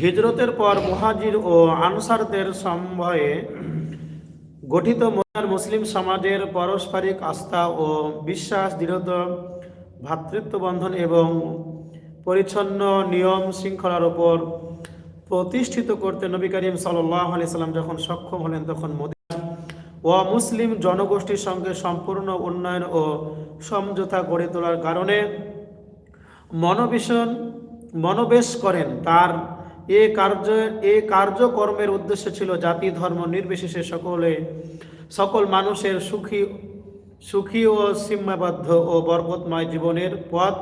হিজরতের পর মুহাজির ও আনসারদের সময়ে গঠিত মদিনার মুসলিম সমাজের পারস্পরিক আস্থা ও বিশ্বাস, দৃঢ়তা ভ্রাতৃত্ব বন্ধন এবং পরিচ্ছন্ন নিয়ম শৃঙ্খলার ওপর প্রতিষ্ঠিত করতে নবী করিম সাল্লাম যখন সক্ষম হলেন, তখন মদিনা ও মুসলিম জনগোষ্ঠীর সঙ্গে সম্পূর্ণ উন্নয়ন ও সমঝোতা গড়ে তোলার কারণে মনোবিষণ মনোবেশ করেন। তার এ কার্য, এ কার্যকর্মের উদ্দেশ্য ছিল জাতি, ধর্ম নির্বিশেষে সকলে, সকল মানুষের সুখী সুখী ও সীমাবদ্ধ ও বরকতময় জীবনের পথ,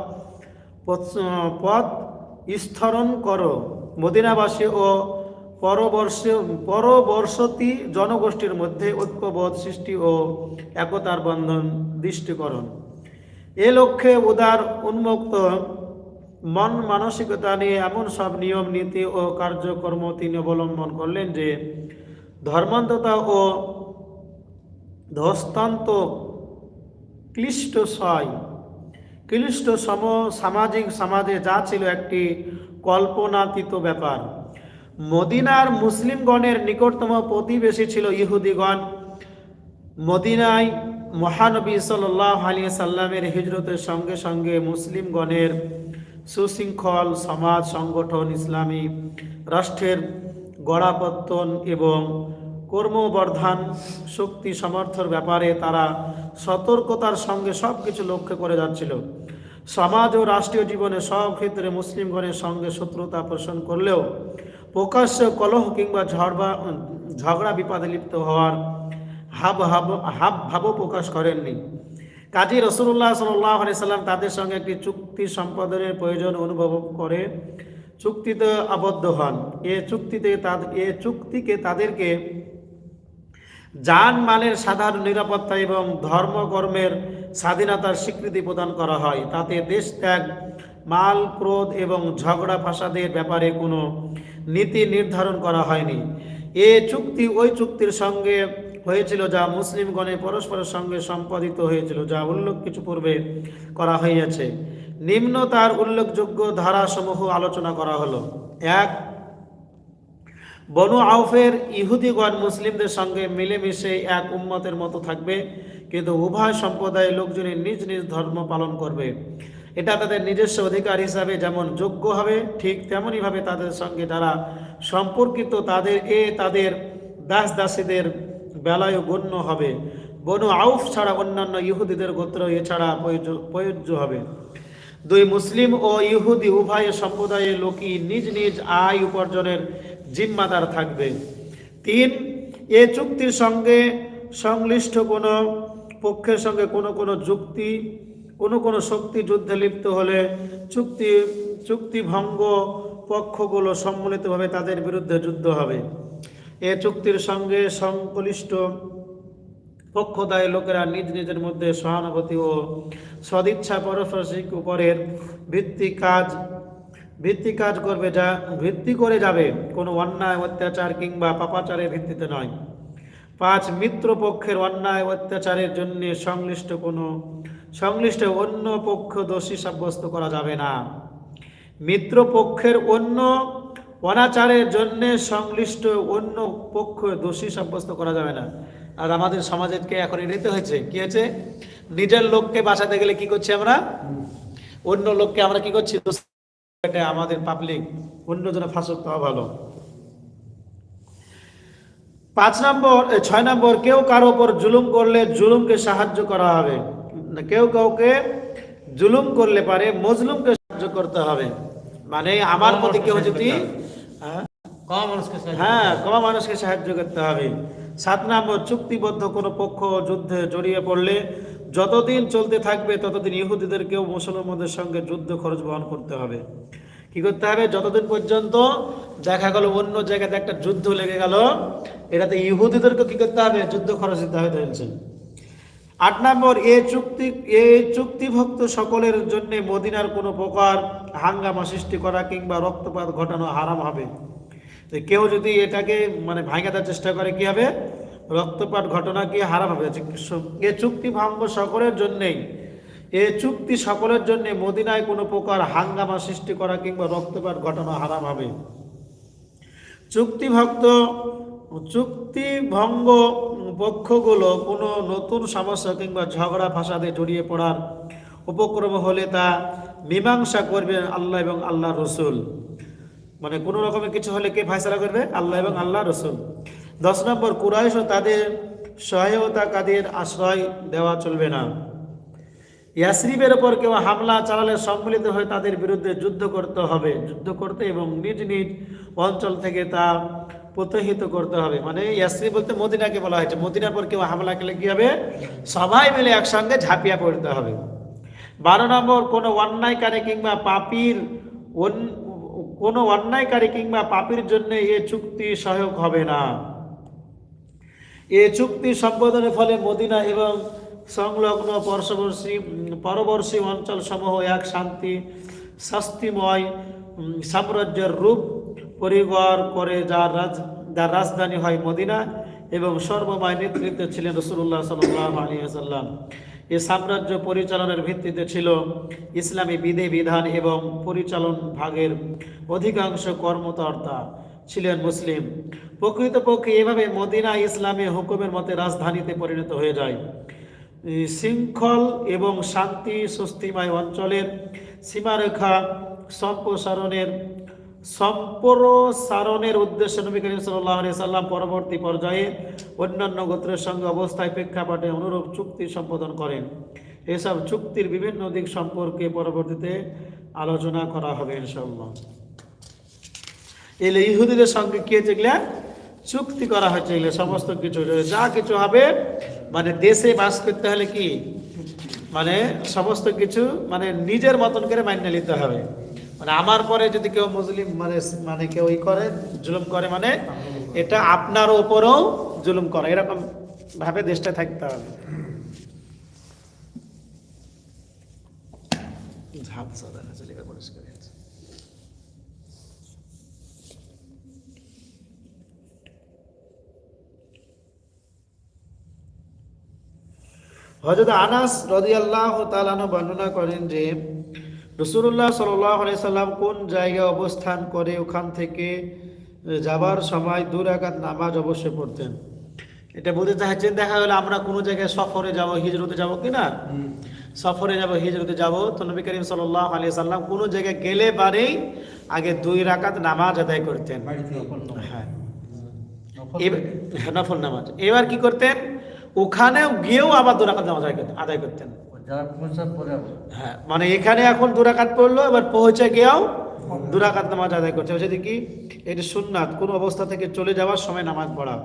পথ- স্থরণ করো। মদিনাবাসী ও পরবর্ষ, পরবর্ষতি জনগোষ্ঠীর মধ্যে ঐক্যবোধ সৃষ্টি ও একতার বন্ধন দৃষ্টিকরণ। এ লক্ষ্যে উদার, উন্মুক্ত মন মানসিকতা নিয়ে এমন সব নিয়ম, নীতি ও কার্যকর্ম তিনি অবলম্বন করলেন যে ধর্মান্ততা ও ধস্তান্ত ক্লিষ্ট সয় ক্লিষ্ট সম সামাজিক সমাজে যা ছিল একটি কল্পনাতীত ব্যাপার। মদিনার মুসলিমগণের নিকটতম প্রতিবেশী ছিল ইহুদিগণ। মদিনায় মহানবী সাল্লাহ আলী সাল্লামের হিজরতের সঙ্গে সঙ্গে মুসলিমগণের সুশৃঙ্খল সমাজ, সংগঠন, ইসলামী রাষ্ট্রের গড়াপত্তন এবং কর্মবর্ধান শক্তি সমর্থর ব্যাপারে তারা সতর্কতার সঙ্গে সব কিছু লক্ষ্য করে যাচ্ছিল। সমাজ ও রাষ্ট্রীয় জীবনে সব ক্ষেত্রে মুসলিমগণের সঙ্গে শত্রুতা পোষণ করলেও প্রকাশ্য কলহ কিংবা ঝড়বা, ঝগড়া বিপাদে লিপ্ত হওয়ার হাব হাব হাব ভাবও প্রকাশ করেননি। কাজী রসুল্লাহ সাল্লাহ সাল্লাম তাদের সঙ্গে একটি চুক্তি সম্পাদনের প্রয়োজন অনুভব করে চুক্তিতে আবদ্ধ হন। এ চুক্তিতে এ চুক্তিকে তাদেরকে যান মালের সাধারণ নিরাপত্তা এবং ধর্মকর্মের স্বাধীনতার স্বীকৃতি প্রদান করা হয়। তাতে দেশ ত্যাগ, মাল ক্রোধ এবং ঝগড়া ফাসাদের ব্যাপারে কোনো নীতি নির্ধারণ করা হয়নি। এ চুক্তি, ওই চুক্তির সঙ্গে হয়েছিল, যা মুসলিমগণে পরস্পরের সঙ্গে সম্পাদিত হয়েছিল, যা উল্লেখ কিছু পূর্বে করা হইয়াছে। নিম্ন তার উল্লেখযোগ্য ধারাসমূহ আলোচনা করা হলো। এক, বনু আউফের ইহুদিগণ মুসলিমদের সঙ্গে মিলেমিশে এক উম্মতের মতো থাকবে, কিন্তু উভয় সম্প্রদায়ের লোকজনই নিজ নিজ ধর্ম পালন করবে। এটা তাদের নিজস্ব অধিকার হিসাবে যেমন যোগ্য হবে, ঠিক তেমনইভাবে তাদের সঙ্গে যারা সম্পর্কিত, তাদের এ তাদের দাস দাসীদের বেলায় গণ্য হবে। বনু আউফ ছাড়া অন্যান্য ইহুদিদের গোত্র এছাড়া প্রয়োজ্য- হবে। দুই মুসলিম ও ইহুদি উভয় সম্প্রদায়ের লোকই নিজ নিজ আয় উপার্জনের জিম্মাদার থাকবে। তিন, এ চুক্তির সঙ্গে সংশ্লিষ্ট কোনো পক্ষের সঙ্গে কোনো কোনো যুক্তি, কোনো কোনো শক্তি যুদ্ধে লিপ্ত হলে চুক্তি চুক্তি ভঙ্গ পক্ষগুলো সম্মিলিতভাবে তাদের বিরুদ্ধে যুদ্ধ হবে। এ চুক্তির সঙ্গে সংশ্লিষ্ট পক্ষদায়ী লোকেরা নিজ নিজের মধ্যে সহানুভূতি ও সদিচ্ছা পারস্পরিক উপরের ভিত্তি কাজ ভিত্তি কাজ করবে যা ভিত্তি করে যাবে। কোনো অন্যায়, অত্যাচার কিংবা পাপাচারের ভিত্তিতে নয়। পাঁচ, মিত্র পক্ষের অন্যায়, অত্যাচারের জন্য সংশ্লিষ্ট কোনো, সংশ্লিষ্ট অন্য পক্ষ দোষী সাব্যস্ত করা যাবে না। মিত্র পক্ষের অন্য অনাচারের জন্য সংশ্লিষ্ট অন্য পক্ষ দোষী সাব্যস্ত করা যাবে না। আর আমাদের সমাজকে এখন এড়িতে হয়েছে। কি হয়েছে? নিজের লোককে বাঁচাতে গেলে কি করছি আমরা? অন্য লোককে আমরা কি করছি? এটা আমাদের পাবলিক অন্যজনে ফাঁসক হওয়া ভালো। পাঁচ নম্বর ছয় নম্বর কেউ কারও ওপর জুলুম করলে জুলুমকে সাহায্য করা হবে। কেউ কাউকে জুলুম করলে পারে মজলুমকে সাহায্য করতে হবে। মানে আমার প্রতি কেউ যদি হ্যাঁ? কম মানুষকে সাহায্য হ্যাঁ মানুষকে সাহায্য করতে হবে। সাত নম্বর চুক্তিবদ্ধ কোনো পক্ষ যুদ্ধে জড়িয়ে পড়লে যতদিন চলতে থাকবে ততদিন ইহুদিদেরকেও মুসলমানদের সঙ্গে যুদ্ধ খরচ বহন করতে হবে। কি করতে হবে? যতদিন পর্যন্ত দেখা গেল অন্য জায়গাতে একটা যুদ্ধ লেগে গেল এটাতে ইহুদিদেরকে কি করতে হবে? যুদ্ধ খরচ দিতে হবে আট নম্বর, এ চুক্তি, এ চুক্তিভুক্ত সকলের জন্য মদিনার কোনো প্রকার হাঙ্গামা সৃষ্টি করা কিংবা রক্তপাত ঘটানো হারাম হবে। তো কেউ যদি এটাকে মানে ভাঙে দেওয়ার চেষ্টা করে কি হবে? রক্তপাত ঘটনা কি হারাম হবে? এ চুক্তি ভঙ্গ সকলের জন্যেই, এ চুক্তি সকলের জন্য মদিনায় কোনো প্রকার হাঙ্গামা সৃষ্টি করা কিংবা রক্তপাত ঘটানো হারাম হবে। চুক্তিভক্ত চুক্তি ভঙ্গ পক্ষগুলো কোনো নতুন সমস্যা কিংবা ঝগড়া ফাসাদে জড়িয়ে পড়ার উপক্রম হলে তা মীমাংসা করবেন আল্লাহ এবং আল্লাহ রসুল। মানে কোনো রকমের কিছু হলে কে ফায়সালা করবে? আল্লাহ এবং আল্লাহ রসুল। দশ নম্বর, কুরাইশ ও তাদের সহায়তা কাদের আশ্রয় দেওয়া চলবে না। ইয়াসরিবের ওপর কেউ হামলা চালালে সম্মিলিত হয়ে তাদের বিরুদ্ধে যুদ্ধ করতে হবে। যুদ্ধ করতে এবং নিজ নিজ অঞ্চল থেকে তা প্রত্যহিত করতে হবে। মানে ইয়াসরি বলতে মদিনাকে বলা হয়েছে। মদিনার পর কেউ হামলা করলে কি হবে? সবাই মিলে একসঙ্গে ঝাঁপিয়া পড়তে হবে। বারো নম্বর, কোনো অন্যায়কারী কিংবা পাপির কোনো অন্যায়কারী কিংবা পাপির জন্য এ চুক্তি সহায়ক হবে না। এ চুক্তি সম্বোধনের ফলে মদিনা এবং সংলগ্ন পার্শ্ববর্তী, পরবর্তী অঞ্চল সমূহ এক শান্তি, শাস্তিময় সাম্রাজ্যের রূপ পরিবার করে যার রাজ, যার রাজধানী হয় মদিনা এবং সর্বময় নেতৃত্বে ছিলেন রসুল্লাহ সাল্লাহ আলী আসাল্লাম এ সাম্রাজ্য পরিচালনার ভিত্তিতে ছিল ইসলামী বিধি, বিধান এবং পরিচালন ভাগের অধিকাংশ কর্মকর্তা ছিলেন মুসলিম। প্রকৃতপক্ষে এভাবে মদিনা ইসলামী হুকুমের মতে রাজধানীতে পরিণত হয়ে যায়। শৃঙ্খল এবং শান্তি স্বস্তিময় অঞ্চলের সীমারেখা সম্প্রসারণের সম্প্রসারণের উদ্দেশ্যে নবী করিম সাল্লাম পরবর্তী পর্যায়ে অন্যান্য গোত্রের সঙ্গে অবস্থায় প্রেক্ষাপটে অনুরূপ চুক্তি সম্পাদন করেন। এসব চুক্তির বিভিন্ন দিক সম্পর্কে পরবর্তীতে আলোচনা করা হবে এলে ইহুদিদের সঙ্গে কি হয়েছে এগুলা চুক্তি করা হয়েছে, এগুলো সমস্ত কিছু যা কিছু হবে মানে দেশে বাস করতে হলে কি? মানে সমস্ত কিছু মানে নিজের মতন করে মান্য নিতে হবে। মানে আমার পরে যদি কেউ মুসলিম মানে মানে কেউ ই করে, জুলুম করে মানে এটা আপনার ওপরেও জুলুম করে। এরকম ভাবে দেশটা থাকতে হবে। হজরত আনাস রদিয়াল্লাহ তালানো বর্ণনা করেন যে রসুল্লাহ সাল্লাম কোন জায়গায় অবস্থান করে ওখান থেকে যাবার সময় দু রাকাত নামাজ অবশ্যই পড়তেন। এটা বলতে চাইছেন দেখা গেলো আমরা কোনো জায়গায় সফরে যাব হিজরতে যাব কি না? সফরে যাব হিজরতে যাব তো নবী করিম সাল্লাহ আলী সাল্লাম কোনো জায়গায় গেলে পারেই আগে দুই রাকাত নামাজ আদায় করতেন। হ্যাঁ। হ্যাঁ, নফল নামাজ। এবার কি করতেন? ওখানেও গিয়েও আবার দু রাকাত নামাজ আদায় করতেন- আদায় করতেন। যারা পৌঁছার পরে আবার। হ্যাঁ মানে এখানে এখন দুরাকাত পড়ল এবার পৌঁছে গিয়েও দুরাকাত নামাজ আদায় করছে। বলছে কি এটি সুন্নাত কোন অবস্থা থেকে চলে যাওয়ার সময় নামাজ পড়া।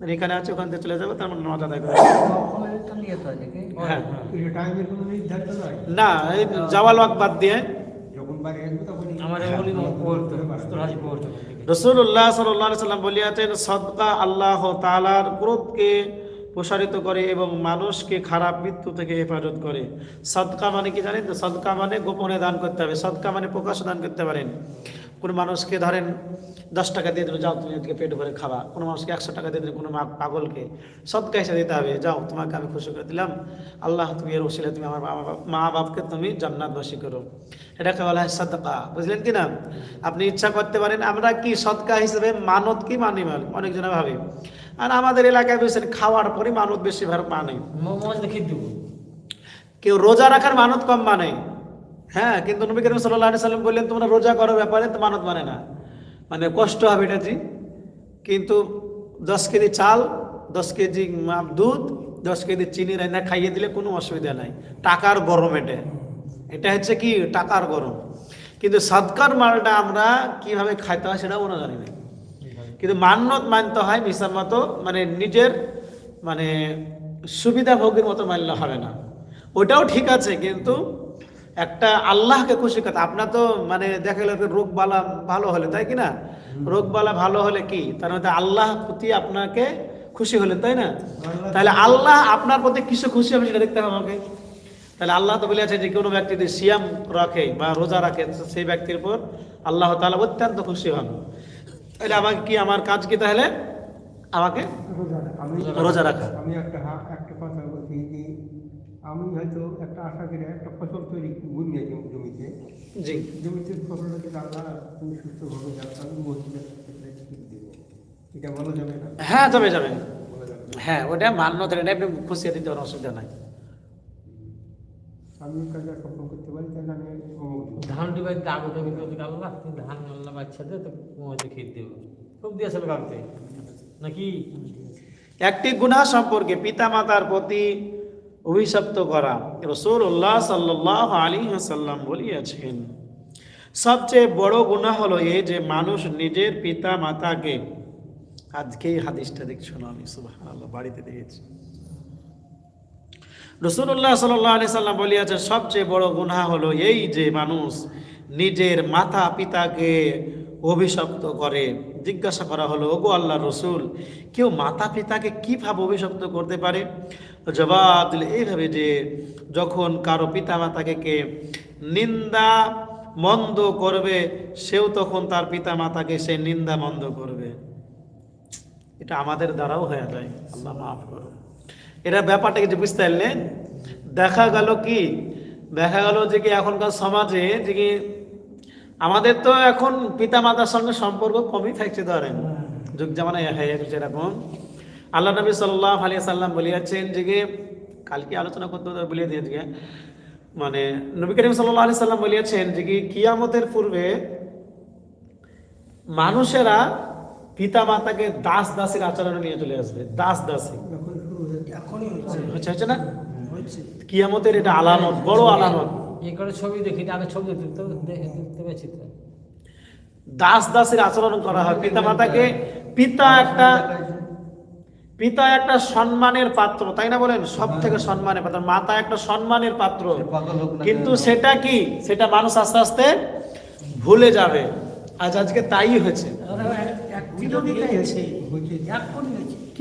মানে এখানে আছে ওখান থেকে চলে যাবে তার মানে নামাজ আদায় করে। ওখানে এটা নিয়ে তো নাকি? হ্যাঁ নয় না এই জাওয়াল ওয়াক বাদ দিয়ে। রসুল্লাহ সাল্লাহ সাল্লাম বলিয়াছেন সদকা আল্লাহ তালার ক্রোধকে প্রসারিত করে এবং মানুষকে খারাপ মৃত্যু থেকে হেফাজত করে। সদকা মানে কি জানেন তো? সদকা মানে গোপনে দান করতে হবে। সদকা মানে প্রকাশ্যে দান করতে পারেন। কোনো মানুষকে ধরেন দশ টাকা দিয়ে দিল, যাও তুমি আজকে পেট ভরে খাওয়া কোনো মানুষকে একশো টাকা দিয়ে দিলে, কোনো পাগলকে সদকা হিসেবে দিতে হবে। যাও, তোমাকে আমি খুশি করে দিলাম। আল্লাহ, তুমি এর ওসিলে, তুমি আমার মা বাপ- মা বাপকে তুমি জান্নাতবাসী করো। এটাকে বলা হয় সদকা। বুঝলেন কি না? আপনি ইচ্ছা করতে পারেন, আমরা কি সদকা হিসেবে মানত কি মানি মানে অনেকজনে ভাবে। আর আমাদের এলাকায় বেশি খাওয়ার পরে মানত বেশি ভার মানে কেউ রোজা রাখার মানত কম মানে হ্যাঁ কিন্তু নবী করিম সাল্লাহ সাল্লাম বললেন তোমরা রোজা করো ব্যাপারে তো মানত মানে না। মানে কষ্ট হবে এটা জি। কিন্তু দশ কেজি চাল দশ কেজি দুধ দশ কেজি চিনি রান্না খাইয়ে দিলে কোনো অসুবিধা নাই। টাকার গরম এটা। এটা হচ্ছে কি? টাকার গরম। কিন্তু সদকার মালটা আমরা কীভাবে খাইতে হয় সেটাও ওরা জানি না। কিন্তু মান্যত মানতে হয় মিশার মতো মানে নিজের মানে সুবিধা ভোগের মতো মানলে হবে না। ওটাও ঠিক আছে কিন্তু একটা আল্লাহকে খুশি কথা আপনার তো মানে দেখা গেল রোগ বালা ভালো হলে তাই কি না? রোগ বালা ভালো হলে কি? তার মধ্যে আল্লাহ প্রতি আপনাকে খুশি হলেন তাই না? তাহলে আল্লাহ আপনার প্রতি কিছু খুশি হবে সেটা দেখতে হবে আমাকে। তাহলে আল্লাহ তো বলে আছে যে কোনো ব্যক্তি যদি সিয়াম রাখে বা রোজা রাখে সেই ব্যক্তির উপর আল্লাহ তাআলা অত্যন্ত খুশি হন। তাহলে আমাকে কি আমার কাজ কি তাহলে? আমাকে আমি রোজা রাখা। আমি একটা একটা কথা বলছি যে আমি হয়তো একটা আশা করে একটা ফসল তৈরি বুনিয়ে জমিতে। জি। জমিতে ফসলটা যদি আল্লাহ তুমি সুস্থভাবে যাচ্ছ আমি মসজিদের এটা বলা যাবে না? হ্যাঁ যাবে। যাবে। হ্যাঁ ওটা মান্যতা এটা আপনি খুশিয়ে দিতে অসুবিধা নাই। আমি কাজটা সফল করতে পারি তাহলে আমি ধান ডিবাই তো তুমি ধান আল্লাহ তো দেবো। খুব নাকি? একটি গুনাহ সম্পর্কে পিতামাতার প্রতি অভিশপ্ত করা রসুল্লাহ সাল্লাহ আলী সাল্লাম বলিয়াছেন সবচেয়ে বড় গুনাহ হলো এই যে মানুষ নিজের পিতা মাতাকে আজকে এই হাদিসটা দেখছ না আমি সুবাহ বাড়িতে দেখেছি। রসুল্লাহ সাল্লাহ আলি সাল্লাম বলিয়াছেন, সবচেয়ে বড় গুনাহ হলো এই যে মানুষ নিজের মাতা পিতাকে অভিশপ্ত করে। জিজ্ঞাসা করা হলো, ওগো আল্লাহ রসুল, কেউ মাতা পিতাকে কীভাবে অভিশপ্ত করতে পারে? জবাব দিলে, এইভাবে যে যখন কারও পিতা মাতাকে কে নিন্দা মন্দ করবে, সেও তখন তার পিতা মাতাকে সে নিন্দা মন্দ করবে। এটা আমাদের দ্বারাও হয়ে যায়। আল্লাহ মাফ করো এটা ব্যাপারটাকে যে বুঝতে পারলেন, দেখা গেল কি? দেখা গেল যে কি এখনকার সমাজে যে কি আমাদের তো এখন পিতা মাতার সঙ্গে সম্পর্ক কমই থাকছে, ধরেন। যুগ জামানা গেছে এরকম। আল্লাহ নবী সাল্লাহ আলিয়া সাল্লাম বলিয়াছেন যে কালকে আলোচনা করতে বলিয়ে দিয়েছে মানে নবী করিম সাল্লাহ আলি সাল্লাম বলিয়াছেন যে কি, কিয়ামতের পূর্বে মানুষেরা পিতা মাতাকে দাস দাসের আচরণে নিয়ে চলে আসবে দাস দাসী এখন শুরু হয়েছে এখনই হচ্ছে। না? কিয়ামতের এটা আলামত বড় আলামত। এই করে ছবি দেখি আগে ছবি দেখতে দেখতে পেয়েছি দাস দাসের আচরণ করা হয়। পিতা মাতাকে পিতা একটা পিতা একটা সম্মানের পাত্র তাই না বলেন? সব থেকে সম্মানের পাত্র। মাতা একটা সম্মানের পাত্র। কিন্তু সেটা কি? সেটা মানুষ আস্তে আস্তে ভুলে যাবে। আজ আজকে তাই হয়েছে।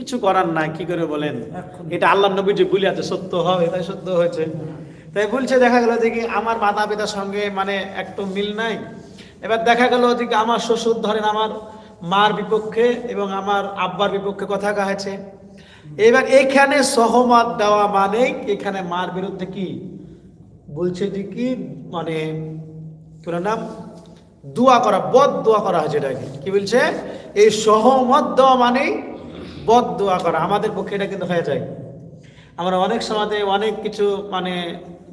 কিছু করার নাই কি করে বলেন? এটা আল্লাহ নবী যে বলে আছে সত্য হবে তাই সত্য হয়েছে। তাই বলছে দেখা গেল যে কি আমার মাতা পিতার সঙ্গে মানে একটু মিল নাই। এবার দেখা গেল যে কি আমার শ্বশুর ধরেন আমার মার বিপক্ষে এবং আমার আব্বার বিপক্ষে কথা কাহাছে এবার এখানে সহমত দেওয়া মানে এখানে মার বিরুদ্ধে কি? বলছে যে কি মানে তোর নাম? দোয়া করা বদ দোয়া করা হয়েছে এটাকে। কি বলছে? এই সহমত দেওয়া মানেই বদ দোয়া করা, আমাদের পক্ষে এটা কিন্তু হয়ে যায়। আমরা অনেক সমাজে অনেক কিছু মানে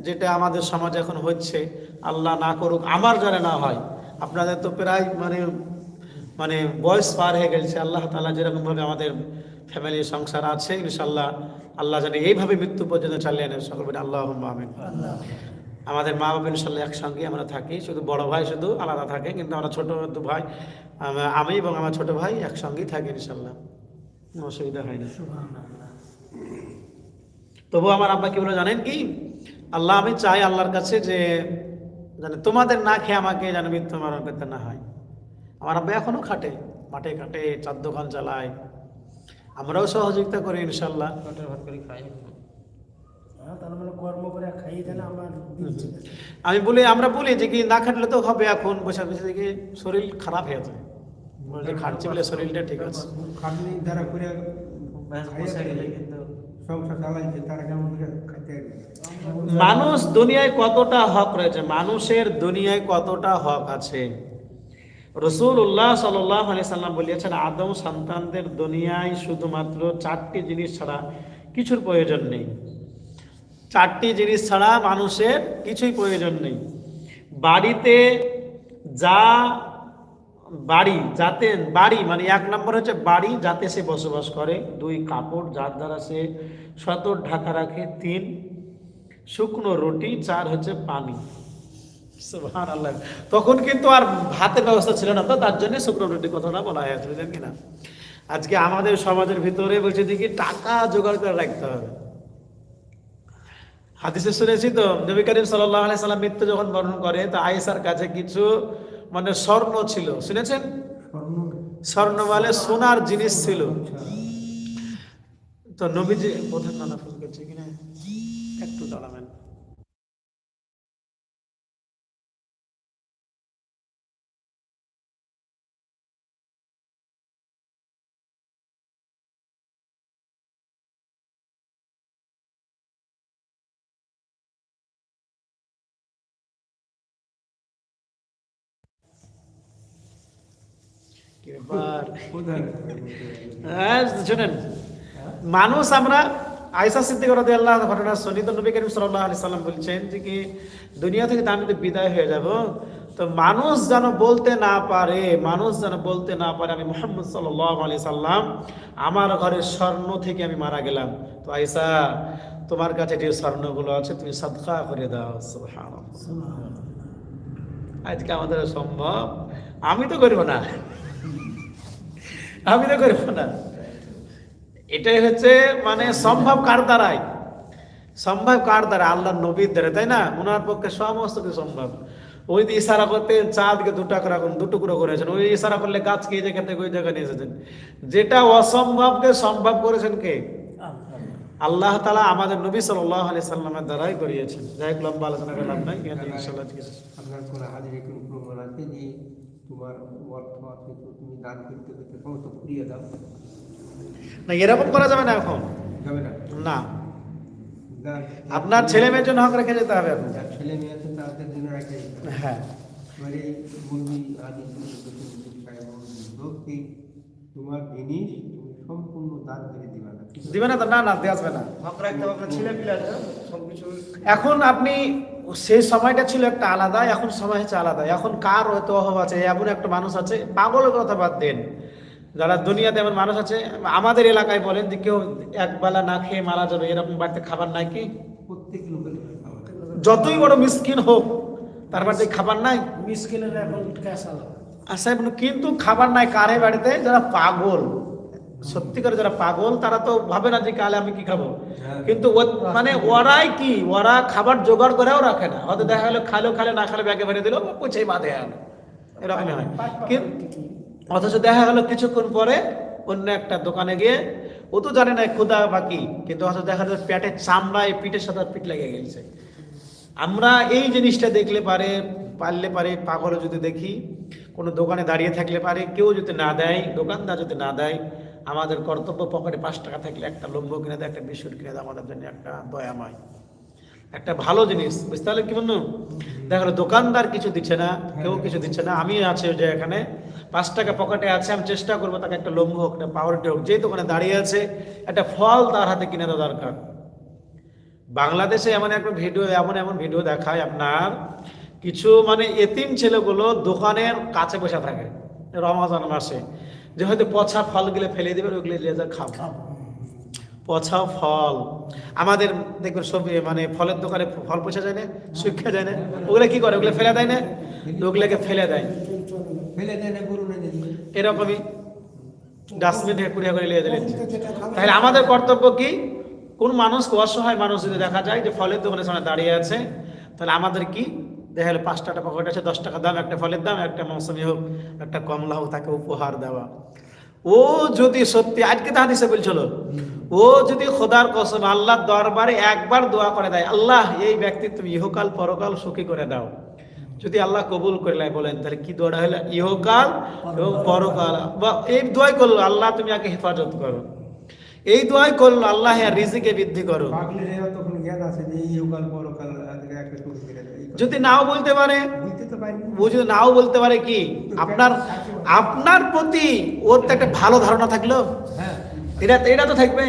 যেটা আমাদের সমাজ এখন হচ্ছে, আল্লাহ না করুক, আমার জানে না হয়। আপনাদের তো প্রায় মানে মানে বয়স পার হয়ে গেছে, আল্লাহ তালা যেরকমভাবে আমাদের ফ্যামিলি সংসার আছে ইনশাল্লাহ আল্লাহ জানে এইভাবে মৃত্যু পর্যন্ত চালিয়ে নেন সকল আল্লাহ আমিন। আমাদের মা বাবা ইনশাল্লাহ একসঙ্গে আমরা থাকি, শুধু বড় ভাই শুধু আলাদা থাকে, কিন্তু আমরা ছোটো ভাই আমি এবং আমার ছোট ভাই একসঙ্গেই থাকি ইনশাল্লাহ অসুবিধা হয় না তবু আমার আব্বা কি বলে জানেন কি? আল্লাহ আমি চাই আল্লাহর কাছে যে জানে তোমাদের না খেয়ে আমাকে যেন মৃত্যু আমার করতে না হয়। আমার আব্বা এখনও খাটে মাঠে খাটে চার দোকান চালায়। আমরাও সহযোগিতা করি ইনশাল্লাহ ভাত করে খাই। হ্যাঁ, তার মানে। আমি বলি আমরা বলি যে কি না খাটলে তো হবে এখন বসে বসে থেকে শরীর খারাপ হয়ে যায়। খাটছে বলে শরীরটা ঠিক আছে। খাটনি করে? মানুষ দুনিয়ায় কতটা হক রয়েছে? মানুষের দুনিয়ায় কতটা হক আছে? রসুল্লাহ সাল্লাম বলিয়েছেন, আদম সন্তানদের দুনিয়ায় শুধুমাত্র চারটি জিনিস ছাড়া কিছুর প্রয়োজন নেই। চারটি জিনিস ছাড়া মানুষের কিছুই প্রয়োজন নেই। বাড়িতে যা বাড়ি যাতে বাড়ি মানে এক নম্বর হচ্ছে বাড়ি, যাতে সে বসবাস করে। দুই, কাপড়, যার দ্বারা সে সতর ঢাকা রাখে। তিন, শুকনো রুটি। চার হচ্ছে পানি। তখন কিন্তু আর ভাতের ব্যবস্থা ছিল না তো, তার জন্য শুকনো রুটি কথাটা বলা হয়েছে বুঝলেন কিনা আজকে আমাদের সমাজের ভিতরে বলছে দেখি, টাকা জোগাড় করে রাখতে হবে। হাদিসে শুনেছি তো, নবী করিম সাল্লাহ সাল্লাম মৃত্যু যখন বর্ণন করে, তো আয়েসার কাছে কিছু মানে স্বর্ণ ছিল। শুনেছেন? স্বর্ণ মানে সোনার জিনিস ছিল। তো নবীজি প্রধান নানা ফুল করছে কিনা? শুনেন। মানুষ আমরা আয়সা সিদ্দিক আল্লাহ ঘটনা শুনি তো নবী করিম সাল্লাহ আলি সাল্লাম বলছেন যে কি দুনিয়া থেকে আমি তো বিদায় হয়ে যাব। তো মানুষ যেন বলতে না পারে মানুষ যেন বলতে না পারে আমি মোহাম্মদ সাল্লাহ আলি সাল্লাম আমার ঘরের স্বর্ণ থেকে আমি মারা গেলাম। তো আয়সা তোমার কাছে যে স্বর্ণগুলো আছে তুমি সদকা করে দাও। আজকে আমাদের সম্ভব। আমি তো করব না। আমি তো করব না। এটাই হচ্ছে মানে সম্ভব কার দ্বারাই? সম্ভব কার দ্বারা? আল্লাহ নবীর দ্বারা, তাই না? ওনার পক্ষে সমস্ত কিছু সম্ভব। ওই দিয়ে ইশারা করতে চাঁদকে দু টাকা রাখুন দু টুকরো করেছেন। ওই ইশারা করলে গাছকে এই জায়গা থেকে ওই জায়গায় নিয়ে এসেছেন। যেটা অসম্ভবকে সম্ভব করেছেন কে? আল্লাহ তালা আমাদের নবী সাল্লাহ আলি সাল্লামের দ্বারাই করিয়েছেন। যাই হোক, লম্বা আলোচনা করলাম নাই। ইনশাল্লাহ যে তোমার অর্থ আছে দান করতে করতে সমস্ত ফুরিয়ে দাও। না এরকম করা যাবে না এখন। যাবে না। না। আপনার ছেলে মেয়ের জন্য হক রেখে যেতে হবে এখন যার ছেলে মেয়ে আছে তাদের জন্য রাখে হ্যাঁ। এই মুরগি আদি কি তোমার জিনিস তুমি সম্পূর্ণ দান করে দিবা না। দিবে না না না দিয়ে আসবে না। হক রাখতে হবে আপনার ছেলে পিলে আছে সব কিছু এখন আপনি সেই সময়টা ছিল একটা আলাদা এখন সময় হচ্ছে আলাদা। এখন কার হয়তো অভাব আছে এমন একটা মানুষ আছে পাগলের কথা বাদ দেন। যারা দুনিয়াতে এমন মানুষ আছে আমাদের এলাকায় বলেন যে কেউ একবেলা না খেয়ে মারা যাবে এরকম বাড়িতে খাবার নাই কি? প্রত্যেক যতই বড় মিসকিন হোক তার বাড়িতে খাবার নাই? মিসকিনের এখন আচ্ছা কিন্তু খাবার নাই কারে বাড়িতে? যারা পাগল। সত্যিকার যারা পাগল তারা তো ভাবে না যে কালে আমি কি খাব। হ্যাঁ। কিন্তু ও- মানে ওরাই কি? ওরা খাবার জোগাড় করেও রাখে না। হয়তো দেখা গেলো খালেও খালে না খালে ব্যাগে ভরে দিল পুছেই বাঁধে আনে এরকমই হয়। অথচ দেখা গেল কিছুক্ষণ পরে অন্য একটা দোকানে গিয়ে ও তো জানে না ক্ষুদা বাকি কিন্তু অথচ দেখা যায় পেটের চামড়ায় পিঠের সাথে পিঠ লেগে গেছে আমরা এই জিনিসটা দেখলে পারে পারলে পারে পাগল যদি দেখি কোনো দোকানে দাঁড়িয়ে থাকলে পারে কেউ যদি না দেয় দোকানদার যদি না দেয় আমাদের কর্তব্য পকেটে পাঁচ টাকা থাকলে একটা লম্ব কিনে দেয় একটা বিস্কুট কিনে দেয় আমাদের জন্য একটা দয়াময়। একটা ভালো জিনিস বুঝতে পারলে কি বলুন দেখো দোকানদার কিছু দিচ্ছে না কেউ কিছু দিচ্ছে না। আমি আছে যে এখানে পাঁচ টাকা পকেটে আছে আমি চেষ্টা করব তাকে একটা লম্ব হোক একটা পাউরুটি হোক যে দোকানে দাঁড়িয়ে আছে একটা ফল তার হাতে কিনে দেওয়া দরকার। বাংলাদেশে এমন একটা ভিডিও এমন এমন ভিডিও দেখায় আপনার কিছু মানে এতিম ছেলেগুলো দোকানের কাছে বসে থাকে রমাজান মাসে। যে হয়তো পচা ফলগুলো ফেলে দেবে ওগুলো লেজার খাব পচা ফল। আমাদের দেখবেন সব মানে ফলের দোকানে ফল পচা যায় না শুকিয়ে যায় না। ওগুলো কি করে? ওগুলো ফেলে দেয় না? ওগুলোকে ফেলে দেয়। ফেলে দেয় না এরকমই ডাস্টবিনে কুড়িয়া করে নিয়ে দিলেন। তাহলে আমাদের কর্তব্য কি? কোন মানুষ অসহায় মানুষ যদি দেখা যায় যে ফলের দোকানের সামনে দাঁড়িয়ে আছে তাহলে আমাদের কি দেখা গেলো পাঁচ টাকা পকেট আছে, দশ টাকা দাম, একটা ফলের দাম, একটা মৌসুমি হোক, একটা কমলা হোক, তাকে উপহার দেওয়া। ও যদি সত্যি, আজকে তাহার হিসেবে বলছিল, ও যদি খোদার কসম আল্লাহ দরবারে একবার দোয়া করে দেয়, আল্লাহ, এই ব্যক্তি তুমি ইহকাল, পরকাল সুখী করে দাও যদি আল্লাহ কবুল করলে বলেন, তাহলে কি দোয়াটা হলো? ইহকাল এবং পরকাল। বা এই দোয়াই করল, আল্লাহ তুমি আগে হেফাজত করো। এই দোয়াই করল, আল্লাহ রিজিকে বৃদ্ধি করো কথা যদি নাও বলতে পারে তো ও যদি নাও বলতে পারে কি, আপনার আপনার প্রতি ওর তো একটা ভালো ধারণা থাকল। এটা এটা তো থাকবে।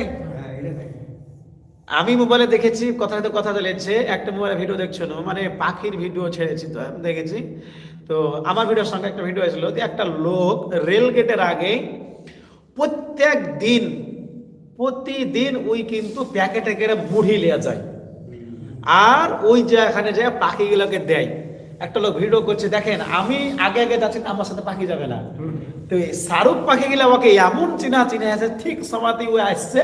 আমি মোবাইলে দেখেছি, কথাতে কথা চলেছে একটা মোবাইলে ভিডিও দেখছ না মানে পাখির ভিডিও ছেড়েছি তো, আমি দেখেছি। তো আমার ভিডিওর সঙ্গে একটা ভিডিও এসেছিল যে একটা লোক রেল গেটের আগে প্রত্যেক দিন, প্রতিদিন ওই কিন্তু প্যাকেটে করে মুড়ি লিয়া যায়। আর ওই যে এখানে যে পাখিগুলোকে দেয়। একটা লোক ভিডিও করছে, দেখেন, আমি আগে আগে যাচ্ছি আমার সাথে পাখি যাবে না। তো শাহরুখ পাখিগুলো আমাকে এমন চিনা চিনে আছে, ঠিক সময়তে ও আসছে,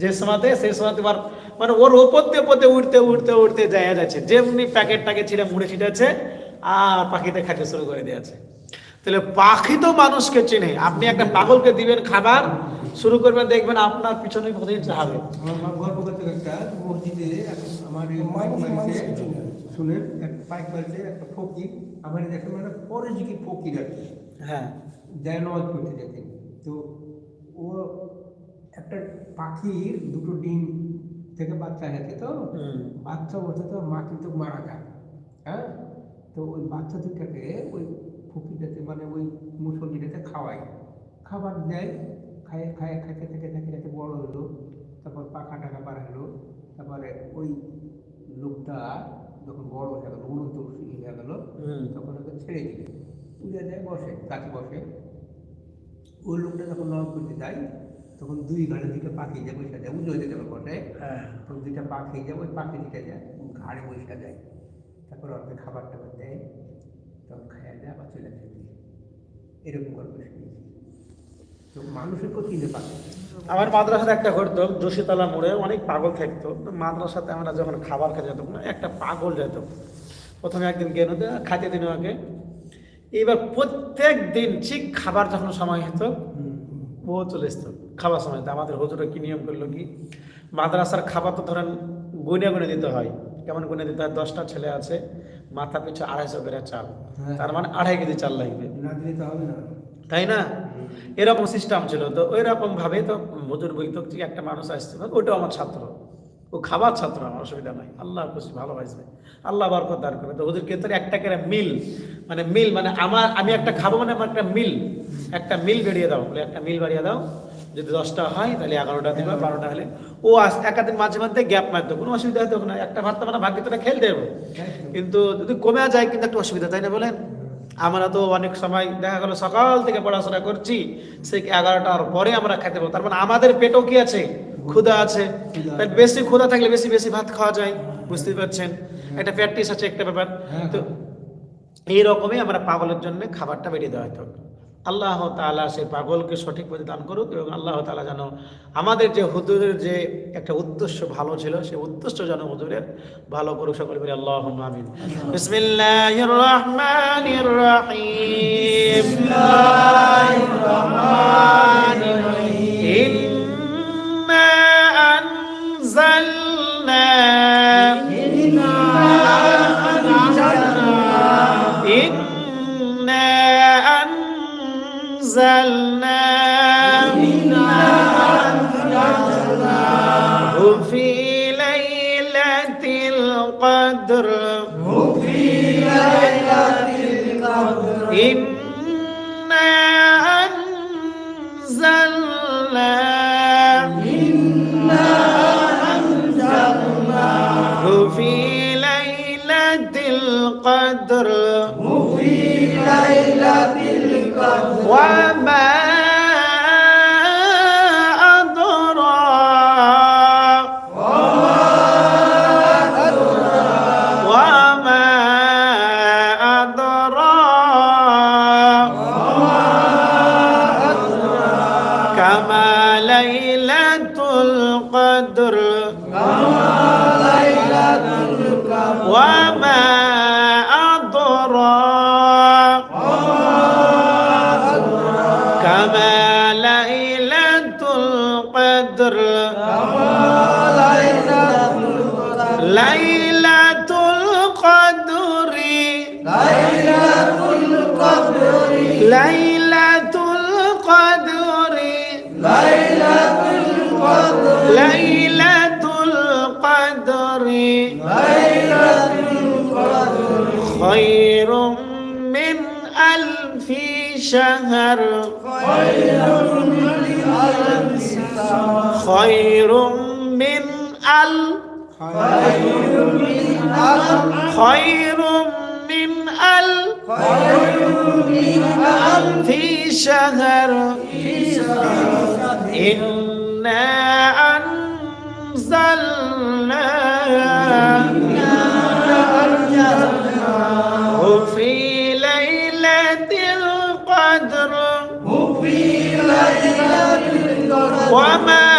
যে সময়তে সেই আবার মানে ওর ওপর দিয়ে ওপর উঠতে উঠতে উঠতে যায় যাচ্ছে। যেমনি প্যাকেটটাকে ছিঁড়ে মুড়ে ছিটেছে আর পাখিতে খাইতে শুরু করে দিয়েছে। তাহলে পাখি তো মানুষকে চেনে। আপনি একটা পাগলকে দিবেন খাবার শুরু করবেন দেখবেন আপনার পিছনে কোথায় যাবে আমার মা গল্প করতে একটা মসজিদে আমার শুনেন এক পাইক বাড়িতে একটা ফকির আমার দেখে মানে পরে দিকে ফকির আর কি। হ্যাঁ। যায় নামাজ পড়তে যেতেন তো ও একটা পাখির দুটো ডিম থেকে বাচ্চা হয়েছে তো বাচ্চা বসে তো মা কিন্তু মারা যায় হ্যাঁ? তো ওই বাচ্চা দুটাকে ওই ফকিরটাতে মানে ওই মুসল্লিটাতে খাওয়ায়। খাবার দেয় খায় খায় খাইতে খাইতে খাইতে খাইতে বড় হলো তারপর পাখা টাকা বার হলো তারপরে ওই লোকটা যখন বড় হয়ে গেল উন্নত হয়ে গেল তখন ওকে ছেড়ে দিলে। উড়ে যায় বসে গাছে বসে। ওই লোকটা যখন নব করতে যায় তখন দুই ঘাড়ে দুইটা পাখি যায় বসে যায় উজো হয়ে যাবে বসে হ্যাঁ। তখন দুইটা পাখি যায় ওই পাখি দিতে যায় ঘাড়ে বসে যায়। তারপর ওকে খাবার টাবার দেয় তখন খাইয়া দেয় আবার চলে যায়। এরকম গল্প শুনেছি মানুষের কেউ চিনে আমার মাদ্রাসাতে একটা ঘটতো জসিতলা মোড়ে অনেক পাগল থাকতো। তো মাদ্রাসাতে আমরা যখন খাবার খেতে যেতাম না একটা পাগল যেত। প্রথমে একদিন কেন খাইতে দিন ওকে। এবার প্রত্যেক দিন ঠিক খাবার যখন সময় হতো ও চলে আসতো খাবার সময়। আমাদের হুজুরা কি নিয়ম করল কি? মাদ্রাসার খাবার তো ধরেন গুনে গুনে দিতে হয়। কেমন গুনে দিতে হয়? দশটা ছেলে আছে মাথা পিছু আড়াইশো করে চাল। হ্যাঁ। তার মানে আড়াই কেজি চাল লাগবে। না দিলে তো হবে না। তাই না? এরকম সিস্টেম ছিল। তো ওই রকম ভাবে তো হুজুর বলতো যে একটা মানুষ আসছে। ওটাও আমার ছাত্র। ও খাবার ছাত্র আমার অসুবিধা নাই। আল্লাহ খুশি ভালোবাসবে। আল্লাহ বরকত দান করবে। তো ওদের ক্ষেত্রে একটা করে মিল মানে মিল মানে আমার আমি একটা খাব মানে আমার একটা মিল। একটা মিল বেরিয়ে দাও। বলে একটা মিল বাড়িয়ে দাও। যদি দশটা হয় তাহলে এগারোটা দিবে বারোটা হলে। ও আস একাদিন মাঝে মধ্যে গ্যাপ মারতো। কোনো অসুবিধা হতো না। একটা ভাত মানে ভাগ্যে তোরা খেলতে দেবো। কিন্তু যদি কমে যায় কিন্তু একটা অসুবিধা তাই না বলেন? আমরা তো অনেক সময় দেখা গেল সকাল থেকে পড়াশোনা করছি সেই এগারোটার পরে আমরা খেতে পাবো। তার মানে আমাদের পেটও কি আছে? ক্ষুদা আছে। বেশি ক্ষুদা থাকলে বেশি বেশি ভাত খাওয়া যায় বুঝতে পারছেন? একটা প্র্যাকটিস আছে একটা ব্যাপার। তো এইরকমই আমরা পাগলের জন্য খাবারটা বেরিয়ে দেওয়া হতো। আল্লাহ তাআলা সেই পাগলকে সঠিক পথে দান করুক এবং আল্লাহ তাআলা যেন আমাদের যে হুজুরের যে একটা উদ্দেশ্য ভালো ছিল, সেই উদ্দেশ্য যেন হুজুরের ভালো করুক, সকলে বলি আল্লাহ আমিন। আনজালনা أنزلناه خير من ألف شهر. خير من ألف خير من ألف خير من ألف خير من ألف في شهر. إنا أنزلنا وما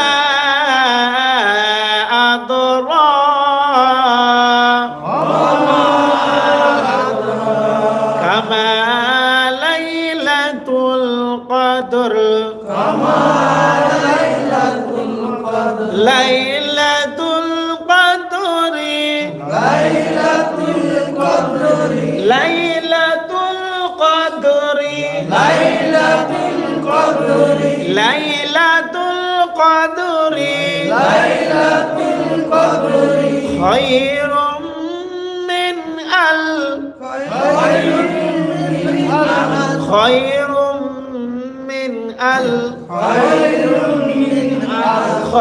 أدراك كما ليلة القدر ليلة القدر ليلة القدر ليلة القدر ليلة القدر ليلة القدر ليلة القدر خير من ألف خير من ألف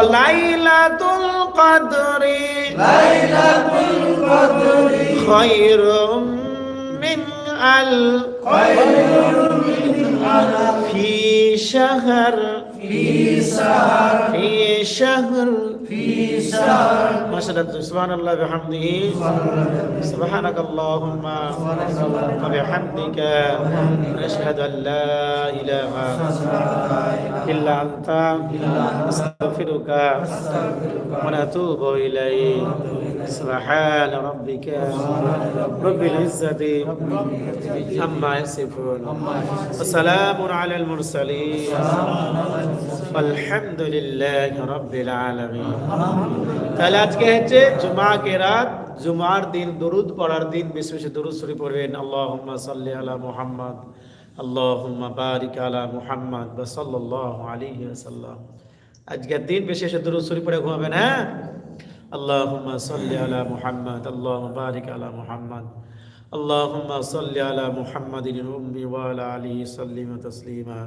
ليلة القدر خير من ألف في شهر في شهر. في شهر ما شاء الله. سبحان الله بحمده. سبحانك اللهم. وبحمدك. نشهد أن لا إله إلا أنت. نستغفرك ونتوب إليك. سبحان ربك. رب العزة. عما يصفون. وسلام على المرسلين. والحمد لله رب العالمين তাহলে আজকে হচ্ছে জুমাকে রাত জুমার দিন দরুদ পড়ার দিন বেশি বেশি দরুদ শরীফ পড়বেন আল্লাহুম্মা সাল্লি আলা মুহাম্মদ আল্লাহুম্মা বারিক আলা মুহাম্মদ বা সাল্লাল্লাহু আলাইহি ওয়াসাল্লাম আজকের দিন বেশি বেশি দরুদ শরীফ পড়ে ঘুমাবেন হ্যাঁ আল্লাহুম্মা সাল্লি আলা মুহাম্মদ আল্লাহুম্মা বারিক আলা মুহাম্মদ اللهم صل على محمد الأمي وعلى آله سلم تسليما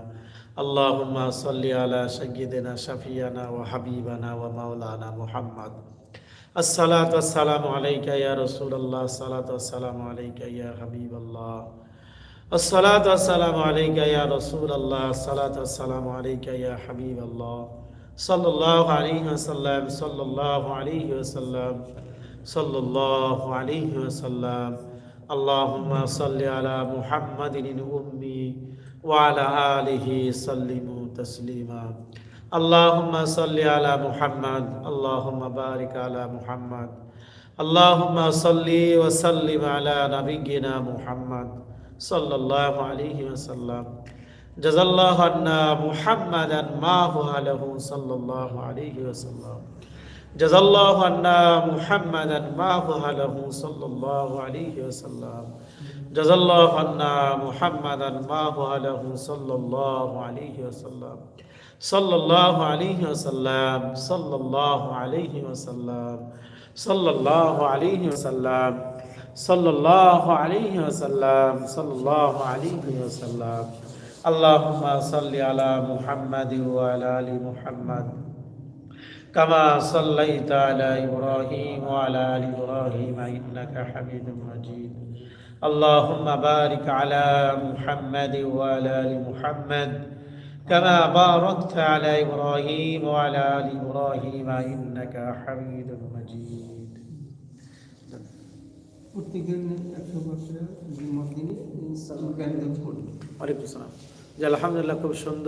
اللهم صل على سيدنا شفينا وحبيبنا ومولانا محمد. الصلاة والسلام عليك يا رسول الله الصلاة والسلام عليك يا حبيب الله. الصلاة والسلام عليك يا رسول الله الصلاة والسلام عليك يا حبيب الله. صلى الله عليه وسلم صلى الله عليه وسلم صلى الله عليه وسلم. اللهم صل على محمد الأمي وعلى آله سلموا تسليما. اللهم صل على محمد اللهم بارك على محمد. اللهم صل وسلم على نبينا محمد صلى الله عليه وسلم. جزا الله عنا محمدا ما هو له صلى الله عليه وسلم. جزا الله عنا محمدا ما هو له صلى الله عليه وسلم جزا الله عنا محمدا ما هو له صلى الله عليه وسلم صلى الله عليه وسلم صلى الله عليه وسلم صلى الله عليه وسلم صلى الله عليه وسلم صلى كما صليت على ابراهيم وعلى ال ابراهيم انك حميد مجيد اللهم بارك على محمد وعلى ال محمد كما باركت على ابراهيم وعلى ال ابراهيم انك حميد مجيد প্রত্যেকের একশো বছর জুমার দিনে জ্ঞান পড়বে ওয়ালাইকুম আসসালাম যে আলহামদুলিল্লাহ খুব সুন্দর